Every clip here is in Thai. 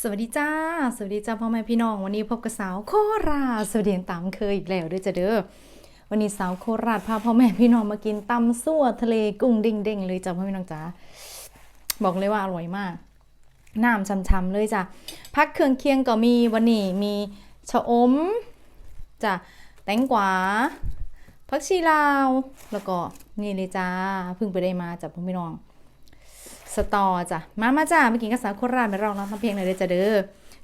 สวัสดีจ้า สวัสดีจ้าพ่อแม่พี่น้อง วันนี้พบกับสาวโคราชสวัสดีตามเคยอีกแล้วด้วยจ้ะเด้อ วันนี้สาวโคราชพาพ่อแม่พี่น้องมากินตำซั่วทะเลกุ้งเด้งๆเลยจ้าพ่อแม่พี่น้องจ้าบอกเลยว่าอร่อยมาก น้ำช่ำๆเลยจ้ะพักเครื่องเคียงก็มีวันนี้มีชะอมจ้ะแตงกวาผักชีลาว แล้วก็นี่เลยจ้าเพิ่งไปได้มาจากพ่อพี่น้อง สตอจ้ะ มามาจ้ามากินกับสาวโคราชไม่รองน้องทำเพลงหน่อยเด้อจ้ะเด้อ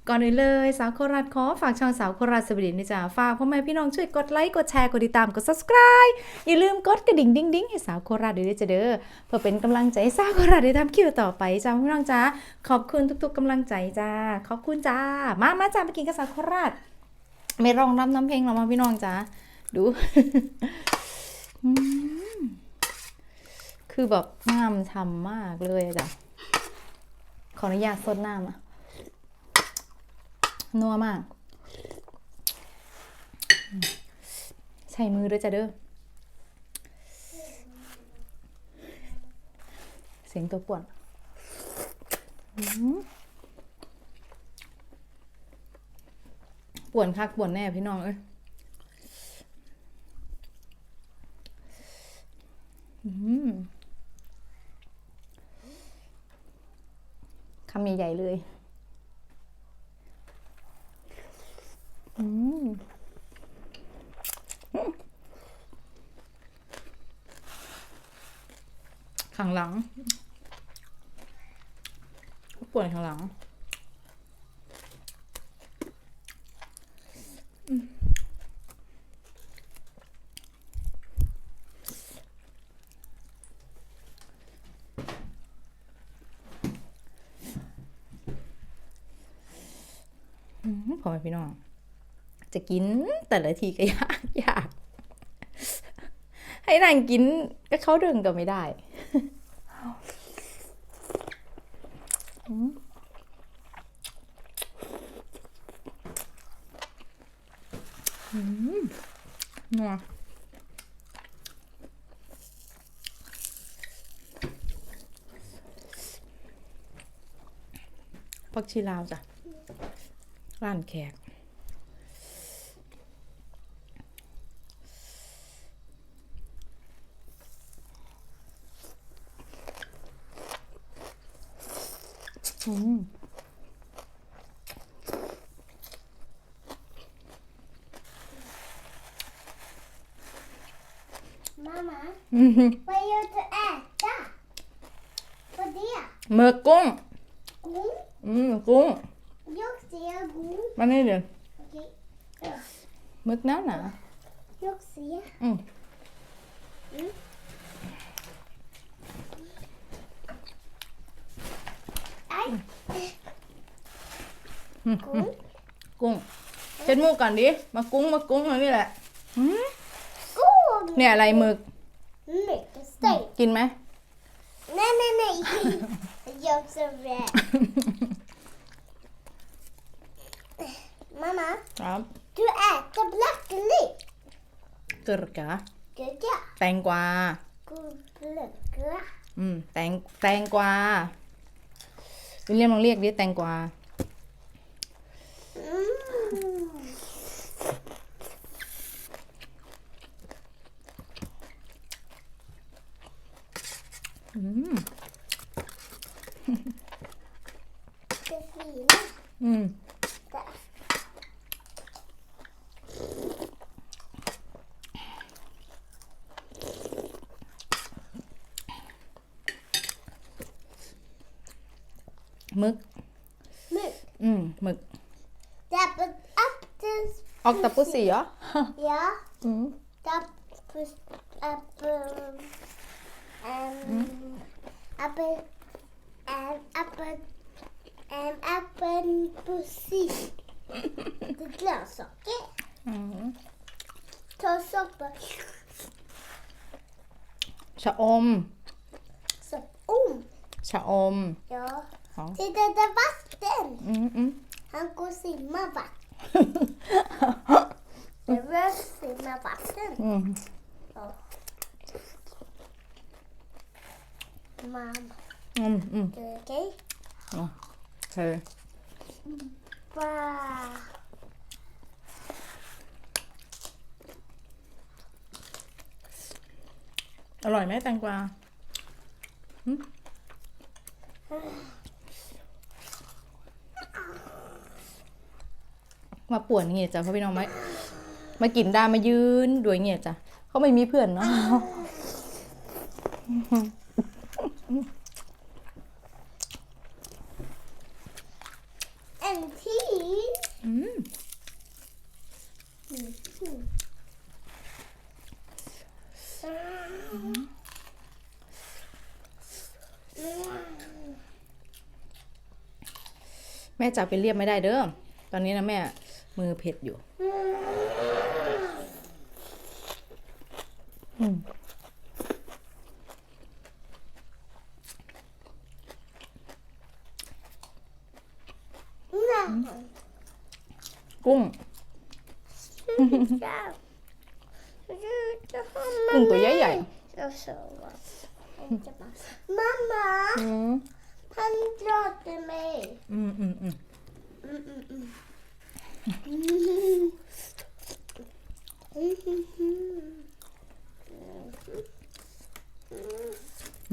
ก่อนอื่นเลยสาวโคราชขอฝากช่องสาวโคราชสวัสดีนี่จ้าฝากพ่อแม่พี่น้องช่วยกดไลค์กดแชร์กดติดตามกด subscribe อย่าลืมกดกระดิ่งดิ้งดิ้งให้สาวโคราชด้วยเดอจ้ะเด้อเพื่อเป็นกำลังใจให้สาวโคราชได้ทำคลิปต่อไปจ้าพี่น้องจ้าขอบคุณทุก ๆกำลังใจจ้าขอบคุณจ้ามามาจ้ามากินกับสาวโคราชไม่รองรับน้ำเพลงหรอกมาพี่น้องจ้าดู คือแบบน้ำช่ำมากเลยจ้ะ ขออนุญาตซดน้ำอะนัวมาก ใช้มือด้วยจ้ะเด้อ เสียงตัวป่วนป่วนคักป่วนแน่พี่น้องเอ้ยอืม คำใหญ่ๆเลย อืมข้างหลังปวดข้างหลัง พอไหมพี่น้อง จะกินแต่ละทีก็ยากยาก ให้นางกินก็เขาเดินก็ไม่ได้นัวผักชีลาวจ้ะ ร้านแขกอืม Mamma, อืม vad gör du äta? Vad är det? หมึกกุ้ง God? อืมกุ้ง Jag ser god. มานี่เดี๋ยว Okej. หมึกน้าหนา Jag ser. อืม Mm. Aj. อืม God. กุ้งเช็ดมูกก่อนดิ มากุ้งมากุ้งอันนี้แหละอืม God. เนี่ยอะไรหมึก Mycket steg. กินไหม Nej, nej, nej. Jag ser Mamma, ครับ du äter broccoli. กระกะ Gurka. แตงกวา God gurka. อืม แตง แตงกวาวิลเลียมลองเรียกดิแตงกวา Mm. อืม Det fina อืม där. หมึก Mygg. อืม หมึก Dapper apfel. ออกตะปุสีเหรอ Ja. อืม Dapper apfel. Um, apfel. Um, apfel. Um, apfel precis. Det är grönsaker. อืม Ta soppa. ชะอม Så, oh. ชะอม Ja. Ja. Titta, det är vatten. อืมอืม Han går och simmar vatten. Det behövs simma vatten. อืม Ja. Mamma, อืมอืม du är okej? โอเค ปลา อร่อยไห มาป่วนเงี้ยจ้ะพ่อพี่น้องไหมมากินด้มายืนด้วยเงี้ยจ้ะเขาไม่มีเพื่อนเนาะแอนทีอืมแม่จับไปเรียบไม่ได้เด้อ ตอนนี้นะแม่ มือเผ็ดอยู่ อืมน่ากุ้งจ้ากุ้งตัวใหญ่ Så så. Mamma, ๆอืม han drar till mig. อืมอืมอืม Mm, mm, mm. Mm. อ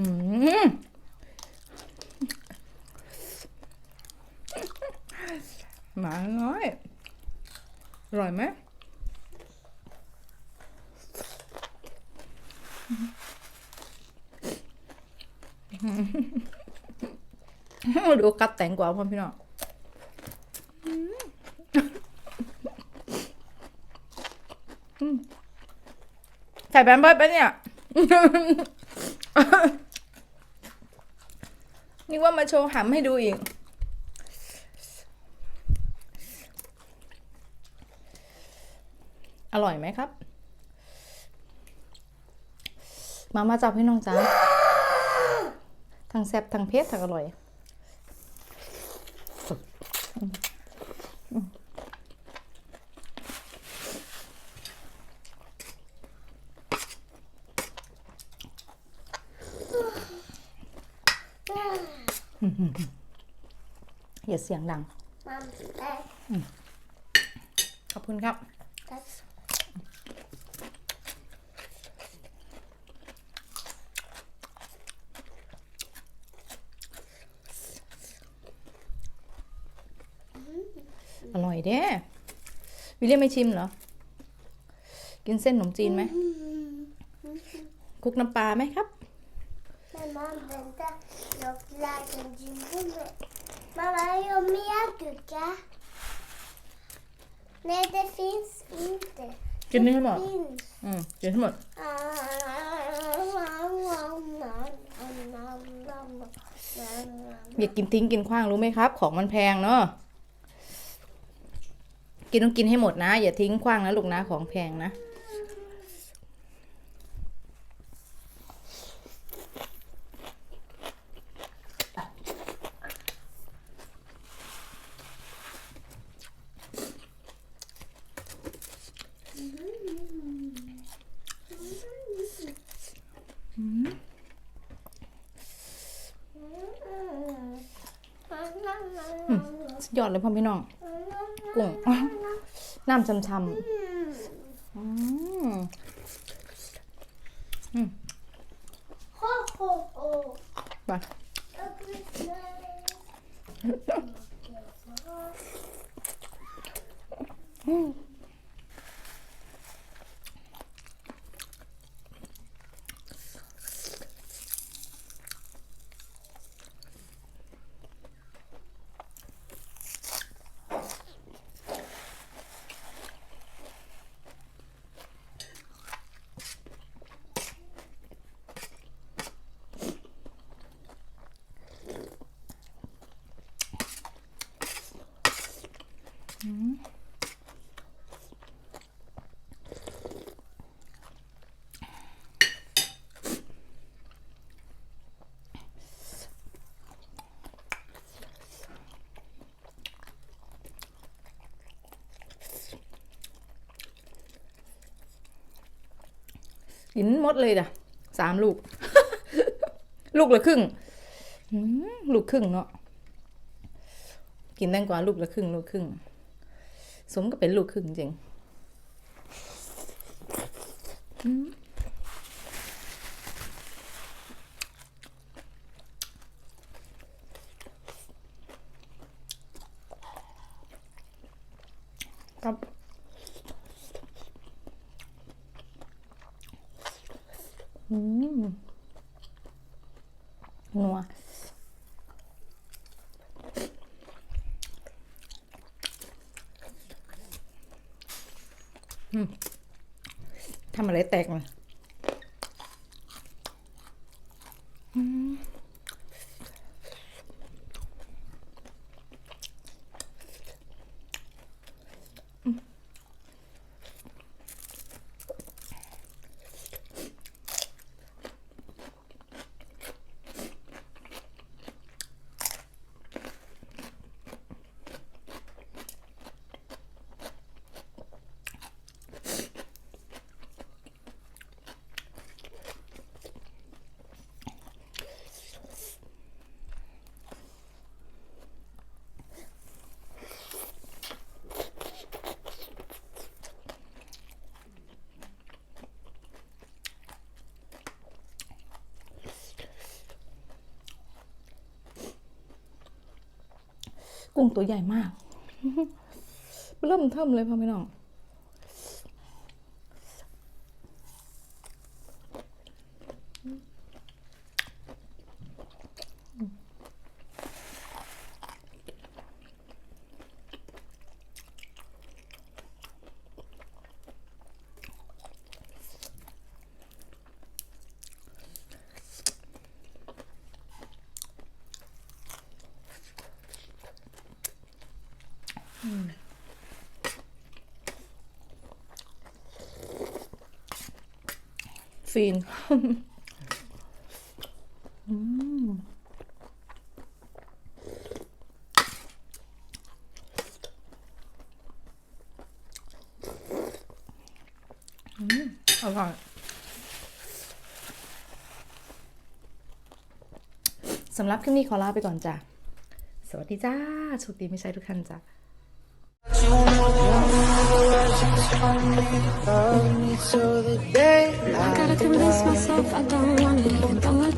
ืมหมาน้อย อร่อยไหมดูกัดแตงกว่าพ่อพี่น้องอืม ใส่แบมเบิร์ดปะเนี่ยนี่ว่ามาโชว์หำให้ดูอีก อร่อยไหมครับ มามาจับให้น้องจ้าทั้งแซ่บทั้งเผ็ดทั้งอร่อย อย่าเสียงดัง Mamma, där. ขอบคุณครับ Tack. อร่อยเด้วิลเลียมไม่ชิมเหรอ กินเส้นขนมจีนไหมคลุกน้ำปลาไหมครับ Mamma, vänta. Jag lägger en jingle. Mamma, jag mer gurka. Nej, det finns inte. กินนี่ให้หมด Finns. อืมกินให้หมด อย่ากินทิ้งกินขว้างรู้ไหมครับ ของมันแพงเนาะกินต้องกินให้หมดนะ อย่าทิ้งขว้างนะลูกนะของแพงนะ สุดยอดเลยพ่อพี่น้องกุ้งน้ำช้ำๆอืม กินหมดเลยจ้ะสามลูก ลูกละครึ่งลูกครึ่งเนาะกินแตงกวาลูกละครึ่งลูกครึ่ง สมก็เป็นลูกครึ่งจริงอืมครับ อืม นัวทำอะไรแตกมาอืม กุ้งตัวใหญ่มาก เริ่มเทิมเลยพ่อพี่น้อง ฟีนอืมอืมอร่อยสำหรับคลิปนี้ขอลาไปก่อนจ้ะ สวัสดีจ้าโชคดีไม่ใช่ทุกท่านจ้ะ Just me, me the day I, gotta convince myself I don't want it, don't let